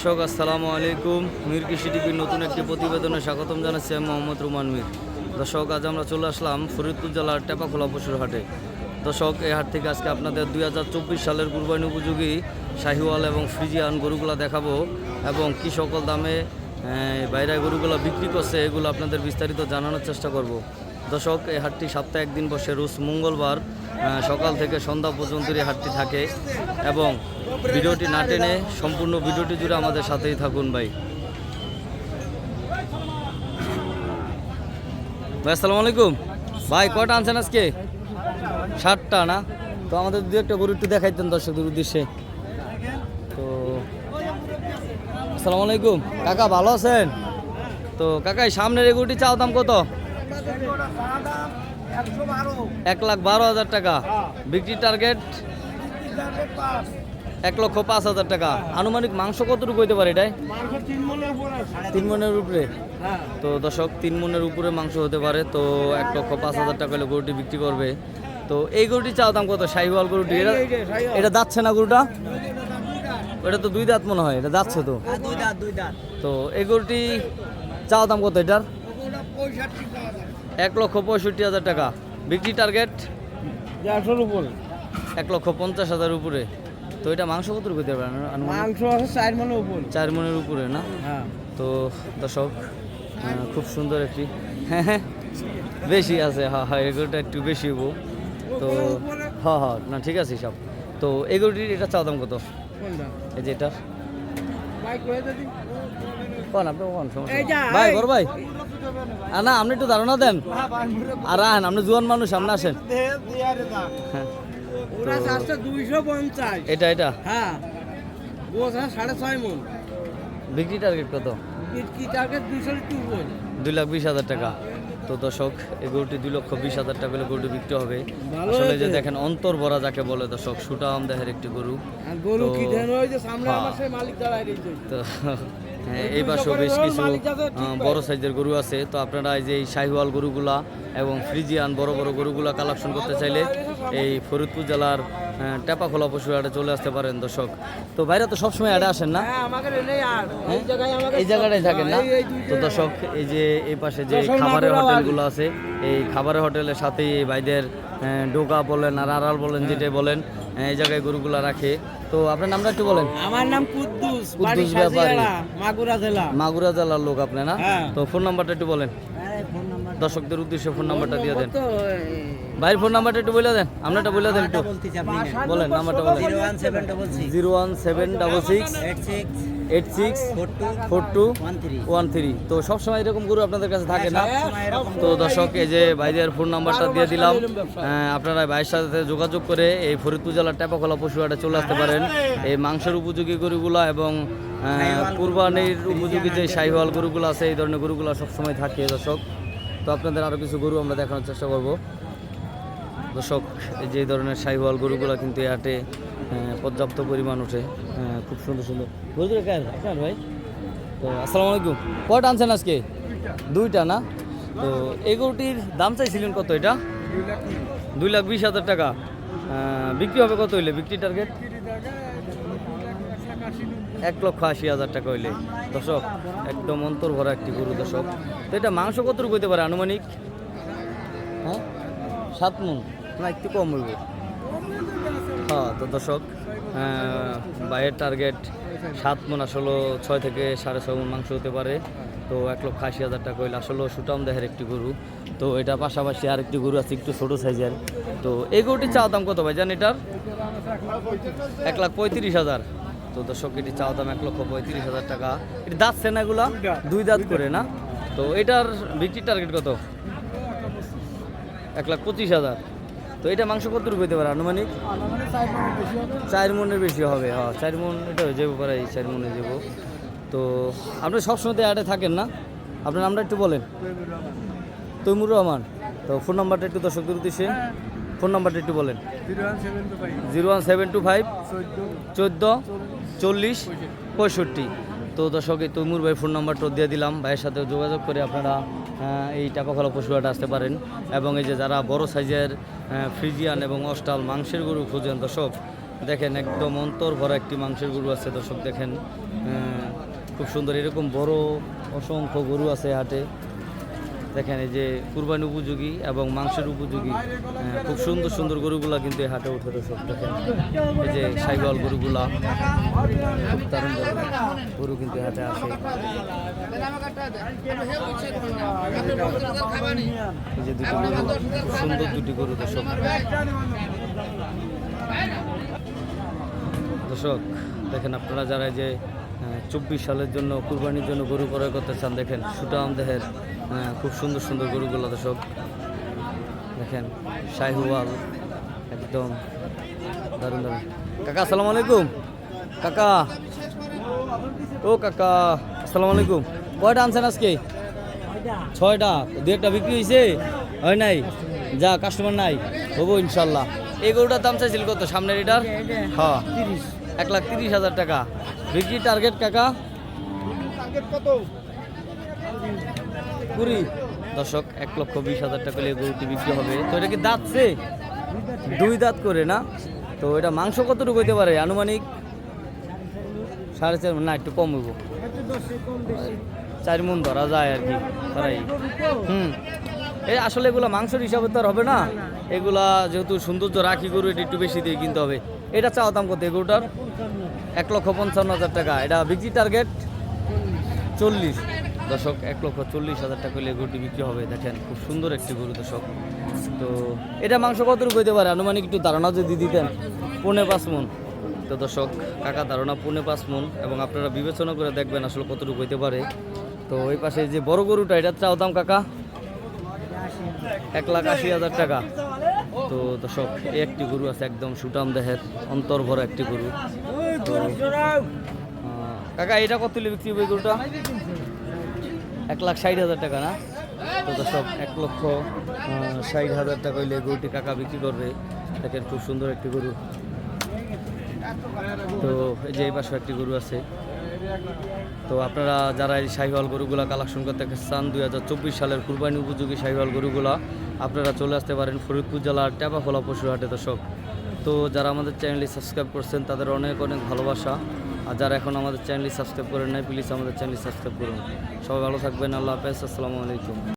দর্শক, আসসালামু আলাইকুম। মির কৃষি টিভির নতুন একটি প্রতিবেদনে স্বাগতম জানাচ্ছি আমি মোহাম্মদ রুমান মির। দর্শক, আজ আমরা চলে আসলাম ফরিদপুর জেলার টেপাখোলা পশুর হাটে। দর্শক, এই হাট থেকে আজকে আপনাদের দুই হাজার চব্বিশ সালের কুরবানি উপযোগী শাহিওয়াল এবং ফ্রিজিয়ান গরুগুলো দেখাবো এবং কি সকল দামে বাইরে গরুগুলো বিক্রি করছে, এগুলো আপনাদের বিস্তারিত জানানোর চেষ্টা করব। দর্শক, এই হাটটি সপ্তাহে একদিন বসে রোজ মঙ্গলবার সকাল থেকে সন্ধ্যা পর্যন্ত এই হাটটি থাকে এবং ভিডিওটি না টেনে সম্পূর্ণ ভিডিওটি জুড়ে আমাদের সাথেই থাকুন ভাই। ভাই, আসসালামু আলাইকুম। ভাই, কয়টা আনছেন আজকে? ষাটটা না? তো আমাদের দু একটা গরু একটু দেখাইতেন দর্শকদের উদ্দেশ্যে। তো, আসসালামু আলাইকুম। কাকা, ভালো আছেন? তো কাকা সামনের এই গরুটি চাও দাম কত? এক লাখ বারো হাজার টাকা। বিক্রি টার্গেট এক লক্ষ পাঁচ হাজার টাকা। আনুমানিক মাংস কতটুকু হইতে পারে এটাই? তিন মনের উপরে। তো দর্শক তিন মনের উপরে মাংস হতে পারে। তো এক লক্ষ পাঁচ হাজার টাকা হলে গরুটি বিক্রি করবে। তো এই গরুটি চাও দাম কত? শাহিওয়াল গরুটি। এটা এটা যাচ্ছে না গরুটা? এটা তো দুই দাঁত মনে হয়। এটা যাচ্ছে তো? দাঁত তো এই গরুটি চাও দাম কত এটার? এক লক্ষ পঁয়ষট্টি হাজার টাকা। বিক্রি টার্গেট দেড়শোর উপর। এক লক্ষ পঞ্চাশ হাজার উপরে। তো এটা মাংস কত করতে পারে আনুমানিক? মাংস চার মনের উপর। চার মনের উপরে না? হ্যাঁ। তো দর্শক খুব সুন্দর একটি হ্যাঁ হ্যাঁ। বেশি আছে হ্যাঁ হ্যাঁ এগুলোটা একটু বেশি হব। তো হ্যাঁ হ্যাঁ না ঠিক আছে সব তো এগুলোটির এটা চাও দাম কত? এই যে এটা কোন আপনি কোন সমস্যা ভাই বড় ভাই। আর না আপনি একটু ধারণা দেন। আর আহেন আপনি জুয়ান মানুষ সামনে আসেন। এটা এটা? হ্যাঁ। সাড়ে ছয় মন। বিক্রি টার্গেট কত? কি টার্গেট দুইশো দুই লাখ বিশ হাজার টাকা। তো দর্শক এই গরুটি দুই লক্ষ বিশ হাজার টাকা হলে গরুটি বিক্রি হবে। আসলে যে দেখেন অন্তর ভরা যাকে বলে দর্শক সুটা দেহের একটি গরু। তো- হ্যাঁ। হ্যাঁ, এই পাশেও বেশ কিছু বড় সাইজের গরু আছে। তো আপনারা এই যে এই শাহিওয়াল গরুগুলা এবং ফ্রিজিয়ান বড় বড় গরুগুলা কালেকশন করতে চাইলে এই ফরিদপুর জেলার আহ, টেপাখোলা পশু হাটে চলে আসতে পারেন দর্শক। তো বাইরে তো সবসময় আড়ে আসেন না? হ্যাঁ আর এই জায়গাটাই থাকেন না? তো দর্শক এই যে এই পাশে যে খাবারের হোটেলগুলো আছে এই খাবারের হোটেলের সাথে এই ভাইদের ডোকা বলেন আর আড়াল বলেন যেটাই বলেন এই জায়গায় গরুগুলা রাখে। তো আপনার নামটা একটু বলেন। আমার নাম কুদ্দুস কুদ্দুস ব্যাপারী। মাগুরা জেলা। মাগুরা জেলার লোক আপনি না? হ্যাঁ। তো ফোন নাম্বারটা একটু বলেন। দর্শকদের উদ্দেশ্যে ফোন নাম্বারটা দিয়ে দেন। ভাইয়ের ফোন নাম্বারটা একটু বলে দেন আপনারটা বলে দেন একটু। বলেন নাম্বারটা বলেন। Zero one seven double six eight six four two one three তো সবসময় এরকম গরু আপনাদের কাছে থাকে না। তো দর্শক এই যে ভাইদের ফোন নাম্বারটা দিয়ে দিলাম। আপনারা ভাইয়ের সাথে যোগাযোগ করে এই ফরিদপুর জেলার টেপাখোলা পশুহাটে চলে আসতে পারেন। এই মাংসের উপযোগী গরুগুলা এবং আহ, কুরবানির উপযোগী যে শাহিওয়াল গরুগুলো আছে এই ধরনের গরুগুলো সবসময় থাকে দর্শক। তো আপনাদের আরও কিছু গরু আমরা দেখানোর চেষ্টা করব। দর্শক যে ধরনের শাহিওয়াল গরুগুলো কিন্তু এই হাটে পর্যাপ্ত পরিমাণ ওঠে খুব সুন্দর সুন্দর। কেন কেন ভাই? তো আসসালামু আলাইকুম। কয়টা আনছেন আজকে? দুইটা না? তো এই গরুটির দাম চাইছিলেন কত এটা? দুই লাখ বিশ হাজার টাকা। বিক্রি হবে কত হইলে? বিক্রি টার্গেট এক লক্ষ আশি হাজার টাকা হইলে। দর্শক, একদম অন্তর ভরা একটি গরু দর্শক। তো এটা মাংস কতটুকু হইতে পারে আনুমানিক? হ্যাঁ? সাত মন। না একটু কম হইব। হ্যাঁ তো দর্শক বাইরের টার্গেট সাত মন আসলে ছয় থেকে সাড়ে ছয় মন মাংস হতে পারে। তো এক লক্ষ আশি হাজার টাকা হইলে আসলে সুটাম দেহের একটি গরু। তো এটা পাশাপাশি আর একটি গরু আছে একটু ছোটো সাইজের তো এই গরুটির চাওয়া দাম কত ভাই? জান এটার? এক লাখ পঁয়ত্রিশ হাজার। তো দর্শক এটি চাওয়া দাম এক লক্ষ পঁয়ত্রিশ হাজার টাকা। এটি দাঁত না এগুলা দুই দাঁত। করে না? তো এটার বিক্রির টার্গেট কত? এক লাখ পঁচিশ হাজার। তো এটা মাংস কত রূপ হইতে পারে, আনুমানিক? চার মনের বেশি হবে হ্যাঁ চার মন এটা হয়ে যাব পারে চার মনে যাব। তো আপনি সবসময় তো অ্যাডে থাকেন না? আপনার নামটা একটু বলেন। তৈমুর রহমান। তো ফোন নাম্বারটা একটু দর্শকদের উদ্দেশ্যে ফোন নাম্বারটা একটু বলেন। Zero one seven two five. চোদ্দ, চল্লিশ, পঁয়ষট্টি। তো দর্শক, এই তৈমুর ভাই ফোন নাম্বারটা দিয়ে দিলাম। ভাইয়ের সাথে যোগাযোগ করে আপনারা এই টাকাখোলা পশুহাটে আসতে পারেন এবং এই যে যারা বড় সাইজের ফ্রিজিয়ান এবং অস্টাল মাংসের গরু খুঁজেন, দর্শক, দেখেন একদম অন্তর ভরা একটি মাংসের গরু আছে, দর্শক দেখেন খুব সুন্দর এরকম বড় অসংখ্য গরু আছে হাটে। দেখেন এই যে কুরবানি উপযোগী এবং মাংসের উপযোগী খুব সুন্দর সুন্দর গরুগুলা কিন্তু হাটে উঠে সব দেখেন, এই যে সাইবল গরুগুলা, খুব দারুণ গরু কিন্তু হাটে আসে এই যে দুটি গরু, খুব সুন্দর দুটি গরু দর্শক। দর্শক, দেখেন আপনারা যারা যে চব্বিশ সালের জন্য কুরবানির জন্য গরু ক্রয় করতে চান দেখেন সুটাম দেহের খুব সুন্দর সুন্দর গরুগুলো দর্শক দেখেন শাহিওয়াল একদম দারুণ দারুণ। কাকা আসসালামু আলাইকুম। কাকা ও কাকা আসসালামু আলাইকুম। কয়টা আনছেন আজকে? ছয়টা। দু একটা বিক্রি হয়েছে হয় নাই? যা কাস্টমার নাই? হব ইনশাল্লাহ। এই গরুটার দাম চাইছিল কত? সামনের এটার? হ্যাঁ। এক লাখ তিরিশ হাজার টাকা। বিক্রি টার্গেট কাকা? কুড়ি। দর্শক, এক লক্ষ বিশ হাজার টাকা হলে গরুটি বিক্রি হবে। তো এটা কি দাঁতছে দুই দাঁত করে না? তো এটা মাংস কতটুকু হইতে পারে? আনুমানিক সাড়ে চার না, একটু কম হইব। চার মন ধরা যায় আর কি হুম। এই আসলে এগুলো মাংসের হিসাবে তো আর হবে না। এগুলা যেহেতু সৌন্দর্য রাখি গরু, এটা একটু বেশি দিয়ে কিনতে হবে। এটা চাওয়া দাম কত এই গরুটার এক লক্ষ পঞ্চান্ন হাজার টাকা। এটা বিক্রি টার্গেট? চল্লিশ। দশক এক লক্ষ চল্লিশ হাজার টাকা হলে গরুটি বিক্রি হবে। দেখেন, খুব সুন্দর একটি গরু দশক তো এটা মাংস কতটুকু হইতে পারে? আনুমানিক একটু ধারণা যদি দিতেন। পৌনে পাঁচ মন তো দর্শক, কাকা ধারণা পৌনে পাঁচ মন এবং আপনারা বিবেচনা করে দেখবেন আসলে কতটুকু হইতে পারে। তো ওই পাশে যে বড় গরুটা, এটা চাও দাম কাকা? এক লাখ আশি হাজার টাকা। তো দর্শক একটি গরু আছে একদম সুটাম দেহের অন্তর ভরা একটি গরু। কাকা, এটা কত বিক্রি হবে গরুটা? এক লাখ ষাট হাজার টাকা না? তো দর্শক, এক লক্ষ ষাট হাজার টাকা হইলে গরুটি কাকা বিক্রি করবে। দেখেন খুব সুন্দর একটি গরু। তো, এই যে এই পাশে একটি গরু আছে। তো আপনারা যারা এই শাহিওয়াল গরুগুলা কালেকশন করতে চান, দুই হাজার চব্বিশ সালের কুরবানি উপযোগী শাহিওয়াল গরুগুলা, আপনারা চলে আসতে পারেন ফরিদপুর জেলার টেপাখোলা পশুহাটে দর্শক। তো যারা আমাদের চ্যানেলটি সাবস্ক্রাইব করছেন, তাদের অনেক অনেক ভালোবাসা। আর যারা এখন আমাদের চ্যানেলটি সাবস্ক্রাইব করেন নাই প্লিজ আমাদের চ্যানেলটি সাবস্ক্রাইব করুন। সবাই ভালো থাকবেন, আল্লাহ হাফেজ, আসসালামু আলাইকুম।